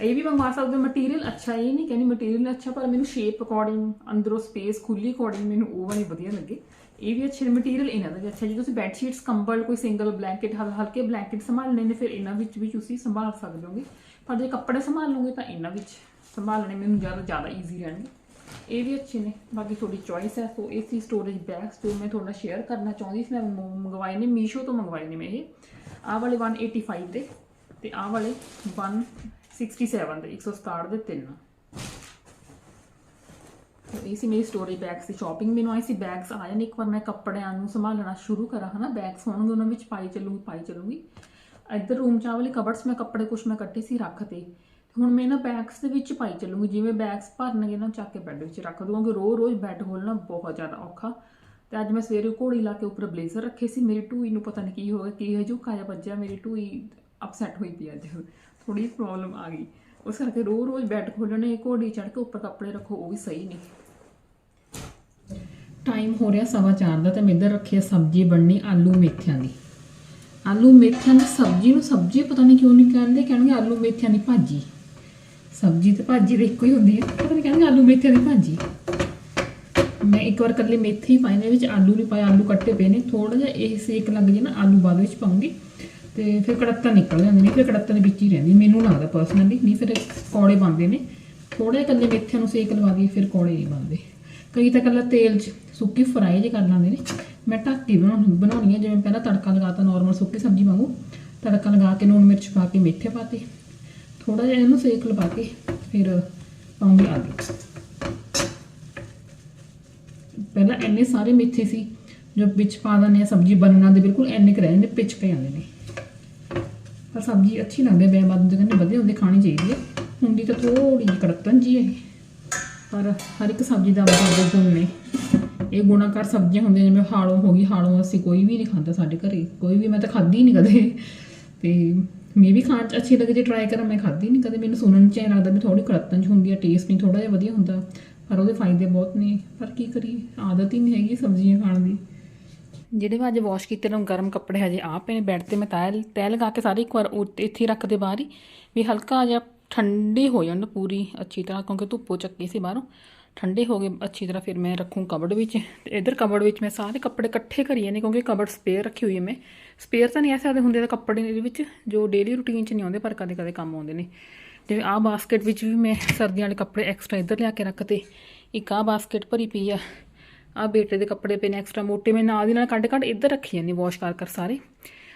ਇਹ ਵੀ ਮੰਗਵਾ ਸਕਦੇ ਹੋ। ਮਟੀਰੀਅਲ ਅੱਛਾ, ਇਹ ਨਹੀਂ ਕਹਿੰਦੀ ਮਟੀਰੀਅਲ ਅੱਛਾ, ਪਰ ਮੈਨੂੰ ਸ਼ੇਪ ਅਕੋਰਡਿੰਗ ਅੰਦਰੋਂ ਸਪੇਸ ਖੁੱਲੀ ਅਕੋਰਡਿੰਗ ਮੈਨੂੰ ਉਹ ਵਾਲੀ ਵਧੀਆ ਲੱਗੇ। ਇਹ ਵੀ ਅੱਛੇ ਮਟੀਰੀਅਲ ਇਹਨਾਂ ਦਾ ਵੀ ਅੱਛਾ। ਜੇ ਤੁਸੀਂ ਬੈੱਡ ਸ਼ੀਟਸ ਕੰਬਲ, ਕੋਈ ਸਿੰਗਲ ਬਲੈਂਕਟ ਹਲਕੇ ਬਲੈਂਕਟ ਸੰਭਾਲਣੇ ਨੇ, ਫਿਰ ਇਹਨਾਂ ਵਿੱਚ ਵੀ ਤੁਸੀਂ ਸੰਭਾਲ ਸਕਦੇ ਹੋਗੇ। ਪਰ ਜੇ ਕੱਪੜੇ ਸੰਭਾਲ ਲਓਗੇ ਤਾਂ ਇਹਨਾਂ ਵਿੱਚ ਸੰਭਾਲਣੇ ਮੈਨੂੰ ਜ਼ਿਆਦਾ ਜ਼ਿਆਦਾ ਈਜ਼ੀ ਰਹਿਣਗੇ। ਇਹ ਵੀ ਅੱਛੇ ਨੇ। ਬਾਕੀ ਤੁਹਾਡੀ ਚੋਇਸ ਹੈ, ਸੋ ਇਹ ਸੀ ਸਟੋਰੇਜ ਬੈਗਸ ਜੋ ਮੈਂ ਤੁਹਾਡਾ ਸ਼ੇਅਰ ਕਰਨਾ ਚਾਹੁੰਦੀ ਸੀ, ਮੈਂ ਮੰਗਵਾਏ ਨੇ ਮੀਸ਼ੋ ਤੋਂ ਮੰਗਵਾਏ ਨੇ ਮੈਂ ਇਹ। ਆਹ ਵਾਲੇ 185 ਦੇ, ਤੇ ਆਹ ਵਾਲੇ 167 ਦੇ 167 ਦੇ ਤਿੰਨ। ਤੇ ਇਹ ਸੀ ਮੇਰੀ ਸਟੋਰੇਜ ਬੈਗਸ ਦੀ ਸ਼ਾਪਿੰਗ ਮੈਨੂੰ ਆਈ ਸੀ ਬੈਗਸ ਆ ਜਾਣ ਇੱਕ ਵਾਰ ਮੈਂ ਕੱਪੜਿਆਂ ਨੂੰ ਸੰਭਾਲਣਾ ਸ਼ੁਰੂ ਕਰਾਂ, ਹਨਾ? ਬੈਗਸ ਹੋਣਗੇ ਉਹਨਾਂ ਵਿੱਚ, ਪਾਈ ਚੱਲੂਗੀ ਪਾਈ ਚੱਲੂਗੀ। ਇੱਧਰ ਰੂਮ ਚ ਵਾਲੇ ਕਬਰਡਸ ਮੈਂ ਕੱਪੜੇ ਕੁਛ ਮੈਂ ਕੱਟੇ ਸੀ ਰੱਖਤੇ ਹੁਣ ਮੈਂ ਇਹਨਾਂ ਬੈਗਸ ਦੇ ਵਿੱਚ ਪਾਈ ਚੱਲੂਗੀ, ਜਿਵੇਂ ਬੈਗਸ ਭਰਨਗੇ ਨਾ ਚੱਕ ਕੇ ਬੈੱਡ ਵਿੱਚ ਰੱਖ ਦੂੰਗੀ ਰੋਜ਼ ਰੋਜ਼ ਬੈੱਡ ਖੋਲਣਾ ਬਹੁਤ ਜ਼ਿਆਦਾ ਔਖਾ। ਤੇ ਅੱਜ ਮੈਂ ਸਵੇਰੇ ਘੋੜੀ ਲਾ ਕੇ ਉੱਪਰ ਬਲੇਜ਼ਰ ਰੱਖੇ ਸੀ, ਮੇਰੀ ਟੂਈ ਨੂੰ ਪਤਾ ਨਹੀਂ ਕੀ ਹੋ ਗਿਆ ਕੀ ਹਜੂਕਾ ਜਿਹਾ ਵੱਜਿਆ, ਮੇਰੀ ਟੂਈ ਅਪਸੈਟ ਹੋਈ ਪਈ ਅੱਜ। ਥੋੜੀ ਪ੍ਰੋਬਲਮ ਆ ਗਈ। ਉਸ ਕਰਕੇ ਰੋਜ਼ ਰੋਜ਼ ਬੈੱਡ ਖੋਲਣੇ ਘੋੜੀ ਚੜ੍ਹ ਕੇ ਉੱਪਰ ਕੱਪੜੇ ਰੱਖੋ, ਉਹ ਵੀ ਸਹੀ ਨਹੀਂ। ਟਾਈਮ ਹੋ ਰਿਹਾ ਸਵਾ ਚਾਰ ਦਾ ਤੇ ਮੈਂ ਇੱਧਰ ਰੱਖੀ ਸਬਜ਼ੀ ਬਣਨੀ ਆਲੂ ਮੇਥਿਆਂ ਦੀ। ਆਲੂ ਮੇਥਿਆਂ ਦੀ ਸਬਜ਼ੀ ਨੂੰ ਸਬਜ਼ੀ ਪਤਾ ਨਹੀਂ ਕਿਉਂ ਨਹੀਂ ਕਹਿੰਦੇ, ਕਹਿਣਗੇ ਆਲੂ ਮੇਥਿਆਂ ਦੀ ਭਾਜੀ। ਸਬਜ਼ੀ ਤੇ ਭਾਜੀ ਦੇ ਇੱਕੋ ਹੀ ਹੁੰਦੀ ਹੈ ਪਤਾ ਨਹੀਂ ਕਹਿੰਦੇ ਆਲੂ ਮੇਥਿਆਂ ਦੀ ਭਾਜੀ। ਮੈਂ ਇੱਕ ਵਾਰ ਕੱਲੇ ਮੇਥੇ ਹੀ ਪਾਏ ਨੇ ਵਿੱਚ ਆਲੂ ਨਹੀਂ ਪਾਇਆ ਆਲੂ ਕੱਟੇ ਪਏ ਨੇ। ਥੋੜਾ ਜਿਹਾ ਇਹ ਸੇਕ ਲੱਗ ਜੇ ਨਾ, ਆਲੂ ਬਾਅਦ ਵਿੱਚ ਪਾਉਂਗੀ। ਤੇ ਫਿਰ ਕੜੱਤਾ ਨਿਕਲ ਜਾਂਦੇ ਨੇ, ਫਿਰ ਕੜੱਤਾ ਦੇ ਵਿੱਚ ਹੀ ਰਹਿੰਦੀ, ਮੈਨੂੰ ਨਾ ਲੱਗਦਾ ਪਰਸਨਲੀ ਨਹੀਂ ਫਿਰ ਕੌੜੇ ਬਣਦੇ ਨੇ। ਥੋੜੇ ਕੱਲੇ ਮੇਥਿਆਂ ਨੂੰ ਸੇਕ ਲਵਾ ਦਈਏ, ਫਿਰ ਕੌੜੇ ਨਹੀਂ ਬਣਦੇ। ਕਈ ਤਾਂ ਕੱਲਾ ਤੇਲ 'ਚ ਸੁੱਕੀ ਫਰਾਈ ਜੇ ਕਰ ਲਾਂਦੇ ਨੇ। ਮੈਂ ਢੱਕ ਬਣਾਉਣੀ ਬਣਾਉਣੀ ਹੈ ਜਿਵੇਂ ਪਹਿਲਾਂ ਤੜਕਾ ਲਗਾਤਾ ਨਾਰਮਲ ਸੁੱਕੀ ਸਬਜ਼ੀ ਵਾਂਗੂ। ਤੜਕਾ ਲਗਾ ਕੇ ਨੂਣ ਮਿਰਚ ਪਾ ਕੇ, ਮੇਥੇ ਪਾਤੇ ਥੋੜਾ ਜਿਹਾ ਇਹਨੂੰ ਸੇਕ ਲਵਾ ਕੇ, ਫਿਰ ਪਾਉਂਗੀ ਆਲੂ। ਪਹਿਲਾਂ ਇੰਨੇ ਸਾਰੇ ਮੇਥੇ ਸੀ, ਜੋ ਵਿੱਚ ਪਾ ਦਿੰਦੇ ਆ, ਸਬਜ਼ੀ ਬਣਨਾ ਦੇ ਬਿਲਕੁਲ ਇੰਨੇ ਕੁ ਰਹਿੰਦੇ ਜਾਂਦੇ ਪਿਚ ਕੇ ਜਾਂਦੇ ਨੇ। ਪਰ ਸਬਜ਼ੀ ਅੱਛੀ ਲੱਗਦੀ ਬੇਬਾਦ ਬੇਮਾਦ ਕਹਿੰਦੇ ਵਧੀਆ ਹੁੰਦੇ, ਖਾਣੀ ਚਾਹੀਦੀ ਹੈ ਹੁੰਦੀ ਤਾਂ ਥੋੜੀ ਜਿਹੀ ਕੜਕਣ ਜੀ ਹੈ ਇਹ। ਪਰ ਹਰ ਇੱਕ ਸਬਜ਼ੀ ਦਾ ਆਪਦੇ ਗੁਣ ਨੇ। ਇਹ ਗੁਣਾਕਾਰ ਸਬਜ਼ੀਆਂ ਹੁੰਦੀਆਂ, ਜਿਵੇਂ ਹਾਲੋਂ ਹੋ ਗਈ, ਹਾਲੋਂ ਅਸੀਂ ਕੋਈ ਵੀ ਨਹੀਂ ਖਾਂਦਾ ਸਾਡੇ ਘਰੇ। ਕੋਈ ਵੀ ਮੈਂ ਤਾਂ ਖਾਧੀ ਨਹੀਂ ਕਦੇ। ਤੇ ਮੈਂ ਵੀ ਖਾਣ ਚ ਅੱਛੀ ਲੱਗੇ, ਜੇ ਟਰਾਈ ਕਰਾਂ, ਮੈਂ ਖਾਧੀ ਨਹੀਂ ਕਦੇ। ਮੈਨੂੰ ਸੁਣਨ ਚ ਐਂ ਲੱਗਦਾ ਵੀ ਥੋੜੀ ਕੜਤਨ ਚ ਹੁੰਦੀ ਆ ਟੇਸਟ ਨਹੀਂ ਥੋੜਾ ਜਿਹਾ ਵਧੀਆ ਹੁੰਦਾ। ਪਰ ਉਹਦੇ ਫਾਇਦੇ ਬਹੁਤ ਨੇ। ਪਰ ਕੀ ਕਰੀਏ? ਆਦਤ ਹੀ ਨਹੀਂ ਹੈਗੀ ਸਬਜ਼ੀਆਂ ਖਾਣ ਦੀ। ਜਿਹੜੇ ਮੈਂ ਅੱਜ ਵਾਸ਼ ਕੀਤੇ ਨੇ ਗਰਮ ਕੱਪੜੇ ਹਜੇ ਆ ਪਏ ਨੇ ਬੈੱਡ ਤੇ ਮੈਂ ਤੈਅ ਤੈਅ ਲਗਾ ਕੇ ਸਾਰੇ ਇੱਕ ਵਾਰ ਉਹ ਇੱਥੇ ਹੀ ਰੱਖ ਦੇ ਬਾਹਰ ਹੀ, ਵੀ ਹਲਕਾ ਜਿਹਾ ਠੰਡੇ ਹੋ ਜਾਣ ਪੂਰੀ ਅੱਛੀ ਤਰ੍ਹਾਂ, ਕਿਉਂਕਿ ਧੁੱਪੋਂ ਚੱਕੀ ਸੀ ਬਾਹਰੋਂ। ਠੰਡੇ ਹੋ ਗਏ, ਅੱਛੀ ਤਰ੍ਹਾਂ ਫਿਰ ਮੈਂ ਰੱਖੂੰ ਕਬੜ ਵਿੱਚ, ਤੇ ਇਧਰ ਕਬੜ ਵਿੱਚ ਮੈਂ ਸਾਰੇ ਕੱਪੜੇ ਇਕੱਠੇ ਕਰੀਏ ਨੇ, ਕਿਉਂਕਿ ਕਬੜ ਸਪੇਅਰ ਰੱਖੀ ਹੋਈ ਹੈ ਮੈਂ। ਸਪੇਅਰ ਤਾਂ ਨਹੀਂ ਐਸੇ ਸਕਦੇ ਹੁੰਦੇ ਤਾਂ ਕੱਪੜੇ ਨੇ ਵਿੱਚ ਜੋ ਡੇਲੀ ਰੂਟੀਨ 'ਚ ਨਹੀਂ ਆਉਂਦੇ, ਪਰ ਕਦੇ ਕਦੇ ਕੰਮ ਆਉਂਦੇ ਨੇ। ਜਿਵੇਂ ਆਹ ਬਾਸਕਟ ਵਿੱਚ ਵੀ ਮੈਂ ਸਰਦੀਆਂ ਵਾਲੇ ਕੱਪੜੇ ਐਕਸਟਰਾ ਇੱਧਰ ਲਿਆ ਕੇ ਰੱਖਤੇ, ਇੱਕ ਆਹ ਬਾਸਕਟ ਭਰੀ ਪਈ ਆ ਆ ਬੇਟੇ ਦੇ ਕੱਪੜੇ ਪਏ ਨੇ ਐਕਸਟਰਾ ਮੋਟੇ, ਮੈਂ ਨਾਲ ਦੀ ਨਾਲ ਕੱਢ ਕੱਢ ਇੱਧਰ ਰੱਖੀ ਜਾਂਦੀ ਵਾਸ਼ ਕਰ ਕਰ ਸਾਰੇ।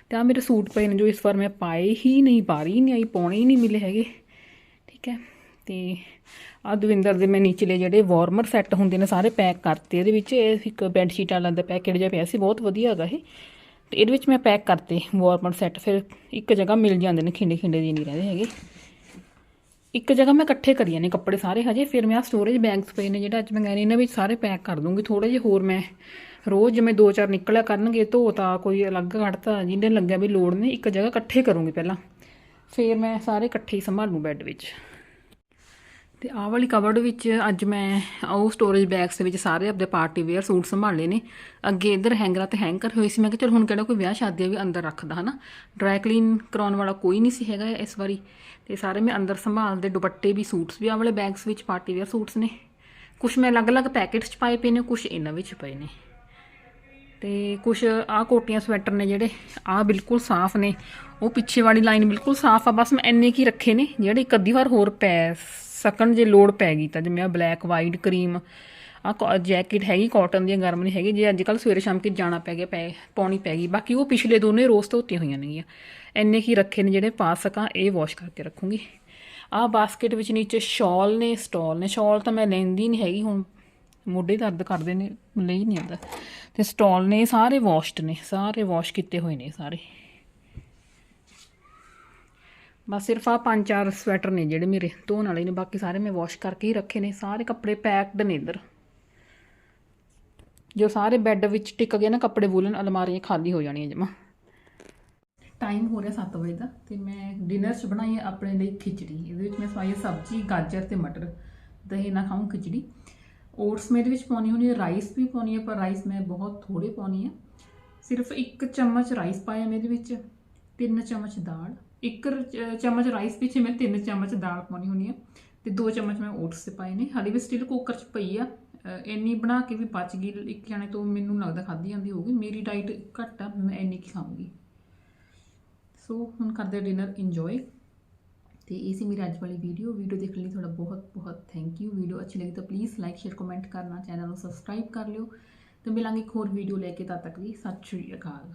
ਤੇ ਆ ਮੇਰੇ ਸੂਟ ਪਏ ਨੇ ਜੋ ਇਸ ਵਾਰ ਮੈਂ ਪਾਏ ਹੀ ਨਹੀਂ, ਪਾਰੀ ਨਹੀਂ ਆਈ, ਪਾਉਣੇ ਹੀ ਨਹੀਂ ਮਿਲੇ ਹੈਗੇ। ਠੀਕ ਹੈ, ਤੇ ਆ ਦਵਿੰਦਰ ਦੇ ਮੈਂ ਨੀਚਲੇ ਜਿਹੜੇ ਵਾਰਮਰ ਸੈੱਟ ਹੁੰਦੇ ਨੇ ਸਾਰੇ ਪੈਕ ਕਰਤੇ, ਇਹਦੇ ਵਿੱਚ ਇਹ ਇੱਕ ਬੈੱਡ ਸ਼ੀਟ ਵਾਲਾ ਦਾ ਪੈਕੇਟ ਜਿਹਾ ਪਿਆ ਸੀ, ਬਹੁਤ ਵਧੀਆ ਹੈਗਾ ਇਹ। ਤੇ ਇਹਦੇ ਵਿੱਚ ਮੈਂ ਪੈਕ ਕਰਤੇ ਵਾਰਮਰ ਸੈੱਟ ਫਿਰ ਇੱਕ ਜਗ੍ਹਾ ਮਿਲ ਜਾਂਦੇ ਨੇ ਖਿੰਡੇ ਖਿੰਡੇ ਜੀ ਨਹੀਂ ਰਹਿੰਦੇ ਹੈਗੇ। ਇੱਕ ਜਗ੍ਹਾ ਮੈਂ ਇਕੱਠੇ ਕਰੀਏ ਨੇ ਕੱਪੜੇ ਸਾਰੇ ਹਜੇ, ਫਿਰ ਮੈਂ ਆ ਸਟੋਰੇਜ ਬੈਗਸ ਪਏ ਨੇ ਜਿਹੜਾ ਅੱਜ ਮੈਂ ਗਏ ਇਹਨਾਂ ਵਿੱਚ ਸਾਰੇ ਪੈਕ ਕਰ ਦੂੰਗੀ। ਥੋੜੇ ਜਿਹੇ ਹੋਰ ਮੈਂ ਰੋਜ਼ ਜਿਵੇਂ ਦੋ ਚਾਰ ਨਿਕਲਿਆ ਕਰਨਗੇ ਧੋਤਾ ਕੋਈ ਅਲੱਗ ਕੱਢਤਾ ਜਿਹਨੇ ਲੱਗਿਆ ਵੀ ਲੋੜ ਨਹੀਂ ਇੱਕ ਜਗ੍ਹਾ ਇਕੱਠੇ ਕਰੂੰਗੀ ਪਹਿਲਾਂ। ਫਿਰ ਮੈਂ ਸਾਰੇ ਇਕੱਠੇ ਹੀ ਸੰਭਾਲੂ ਬੈੱਡ ਵਿੱਚ। ਤੇ ਆਹ ਵਾਲੀ ਕਬਰਡ ਵਿੱਚ ਅੱਜ ਮੈਂ ਉਹ ਸਟੋਰੇਜ ਬੈਗਸ ਦੇ ਵਿੱਚ ਸਾਰੇ ਆਪਣੇ ਪਾਰਟੀ ਵੇਅਰ ਸੂਟ ਸੰਭਾਲੇ ਨੇ। ਅੱਗੇ ਇੱਧਰ ਹੈਂਗਰਾਂ ਤੇ ਹੈਂਗ ਕਰ ਹੋਏ ਸੀ। ਮੈਂ ਕਿਹਾ ਚਲ ਹੁਣ ਕਿਹੜਾ ਕੋਈ ਵਿਆਹ ਸ਼ਾਦੀ ਵੀ ਅੰਦਰ ਰੱਖਦਾ, ਹਨਾ? ਡਰਾਈ ਕਲੀਨ ਕਰਾਉਣ ਵਾਲਾ ਕੋਈ ਨਹੀਂ ਸੀ ਹੈਗਾ ਇਸ ਵਾਰੀ। ਤੇ ਸਾਰੇ ਮੈਂ ਅੰਦਰ ਸੰਭਾਲਦੇ ਦੁਪੱਟੇ ਵੀ, ਸੂਟਸ ਵੀ, ਆਹ ਵਾਲੇ ਬੈਗਸ ਵਿੱਚ ਪਾਰਟੀ ਵੇਅਰ ਸੂਟਸ ਨੇ। ਕੁਝ ਮੈਂ ਅਲੱਗ-ਅਲੱਗ ਪੈਕੇਟਸ 'ਚ ਪਾਏ ਪਏ ਨੇ ਕੁਝ ਇਹਨਾਂ ਵਿੱਚ ਪਏ ਨੇ। ਤੇ ਕੁਝ ਆਹ ਕੋਟੀਆਂ, ਸਵੈਟਰ ਨੇ ਜਿਹੜੇ, ਆਹ ਬਿਲਕੁਲ ਸਾਫ਼ ਨੇ। ਉਹ ਪਿੱਛੇ ਵਾਲੀ ਲਾਈਨ ਬਿਲਕੁਲ ਸਾਫ਼ ਆ। ਬਸ ਮੈਂ ਇੰਨੇ ਕੀ ਰੱਖੇ ਨੇ, ਜਿਹੜੇ ਇੱਕ ਅੱਧੀ ਵਾਰ ਹੋਰ ਪੈ ਸਕਣ ਜੇ ਲੋੜ ਪੈ ਗਈ ਤਾਂ, ਜਿਵੇਂ ਆ ਬਲੈਕ ਵਾਈਟ ਕਰੀਮ ਆ ਜੈਕਟ ਹੈਗੀ ਕਾਟਨ ਦੀ ਗਰਮ ਨਹੀਂ ਹੈਗੀ, ਜੇ ਅੱਜ ਕੱਲ ਸਵੇਰੇ ਸ਼ਾਮ ਕਿ ਜਾਣਾ ਪੈ ਗਿਆ, ਪੈ, ਪਾਉਣੀ ਪੈ ਗਈ, ਬਾਕੀ ਉਹ ਪਿਛਲੇ ਦੋਨੇ ਰੋਜ਼ ਧੋਤੀਆਂ ਹੋਈਆਂ ਨੇਗੀਆਂ। ਇੰਨੇ ਕੀ ਰੱਖੇ ਨੇ ਜਿਹੜੇ ਪਾ ਸਕਾਂ, ਇਹ ਵਾਸ਼ ਕਰਕੇ ਰੱਖੂੰਗੀ। ਆਹ ਬਾਸਕਟ ਵਿੱਚ ਨੀਚੇ ਸ਼ਾਲ ਨੇ ਸਟਾਲ ਨੇ ਸ਼ਾਲ ਤਾਂ ਮੈਂ ਲੈਂਦੀ ਨਹੀਂ ਹੈਗੀ, ਹੁਣ ਮੋਢੇ ਦਰਦ ਕਰਦੇ ਨੇ ਲਈ ਨਹੀਂ ਆਉਂਦਾ। ਤੇ ਸਟਾਲ ਨੇ ਸਾਰੇ ਵਾਸ਼ਡ ਨੇ, ਸਾਰੇ ਵਾਸ਼ ਕੀਤੇ ਹੋਏ ਨੇ ਸਾਰੇ। ਬਸ ਸਿਰਫ ਆ ਪੰਜ ਚਾਰ ਸਵੈਟਰ ਨੇ ਜਿਹੜੇ ਮੇਰੇ ਧੋਣ ਵਾਲੇ ਨੇ, ਬਾਕੀ ਸਾਰੇ ਮੈਂ ਵਾਸ਼ ਕਰਕੇ ਹੀ ਰੱਖੇ ਨੇ, ਸਾਰੇ ਕੱਪੜੇ ਪੈਕਡ ਨੇ ਇੱਧਰ। ਜੋ ਸਾਰੇ ਬੈੱਡ ਵਿੱਚ ਟਿਕ ਗਏ ਨਾ, ਕੱਪੜੇ ਵੂਲਨ ਅਲਮਾਰੀਆਂ ਖਾਲੀ ਹੋ ਜਾਣੀਆਂ ਜਮਾ। ਟਾਈਮ ਹੋ ਰਿਹਾ 7 ਵਜੇ ਦਾ ਤੇ ਮੈਂ ਡਿਨਰ 'ਚ ਬਣਾਈ ਹੈ ਆਪਣੇ ਲਈ ਖਿਚੜੀ, ਇਹਦੇ ਵਿੱਚ ਮੈਂ ਸਵਾਈ ਸਬਜ਼ੀ, ਗਾਜਰ ਤੇ ਮਟਰ। ਦਹੀਂ ਨਾਲ ਖਾਉਂ ਖਿਚੜੀ। ਓਟਸ ਮੈਂ ਇਹਦੇ ਵਿੱਚ ਪਾਉਣੀ ਹੁੰਦੀ ਹੈ ਰਾਈਸ ਵੀ ਪਾਉਣੀ ਹੈ, ਪਰ ਰਾਈਸ ਮੈਂ ਬਹੁਤ ਥੋੜੇ ਪਾਉਣੀ ਹੈ। ਸਿਰਫ ਇੱਕ ਚਮਚ ਰਾਈਸ ਪਾਇਆ ਮੈਂ ਇਹਦੇ ਵਿੱਚ, ਤਿੰਨ ਚਮਚ ਦਾਲ। ਇੱਕ ਰ- ਚਮਚ ਰਾਈਸ ਪਿੱਛੇ ਮੈਂ ਤਿੰਨ ਚਮਚ ਦਾਲ ਪਾਉਣੀ ਹੁੰਦੀ ਆ ਤੇ ਦੋ ਚਮਚ ਮੈਂ ਓਟਸ ਦੇ ਪਾਏ ਨੇ। ਹਾਲੇ ਵੀ ਸਟਿਲ ਕੁੱਕਰ 'ਚ ਪਈ ਆ। ਇੰਨੀ ਬਣਾ ਕੇ ਵੀ ਪਚ ਗਈ, ਇੱਕ ਜਾਣੇ ਤੋਂ ਮੈਨੂੰ ਲੱਗਦਾ ਖਾਧੀ ਜਾਂਦੀ ਹੋਊਗੀ। ਮੇਰੀ ਡਾਈਟ ਘੱਟ ਆ, ਮੈਂ ਇੰਨੀ ਕੀ ਖਾਊਂਗੀ। ਸੋ ਹੁਣ ਕਰਦੇ ਡਿਨਰ ਇੰਜੋਏ ਤੇ ਇਹ ਸੀ ਮੇਰੀ ਅੱਜ ਵਾਲੀ ਵੀਡੀਓ ਵੀਡੀਓ ਦੇਖਣ ਲਈ ਤੁਹਾਡਾ ਬਹੁਤ ਬਹੁਤ ਥੈਂਕ ਯੂ ਵੀਡੀਓ ਅੱਛੀ ਲੱਗੀ ਤਾਂ ਪਲੀਜ਼ ਲਾਈਕ ਸ਼ੇਅਰ ਕਮੈਂਟ ਕਰਨਾ। ਚੈਨਲ ਨੂੰ ਸਬਸਕ੍ਰਾਈਬ ਕਰ ਲਿਓ। ਤੇ ਮਿਲਾਂਗੇ ਇੱਕ ਹੋਰ ਵੀਡੀਓ ਲੈ ਕੇ, ਤਦ ਤੱਕ ਲਈ ਸਤਿ ਸ਼੍ਰੀ ਅਕਾਲ।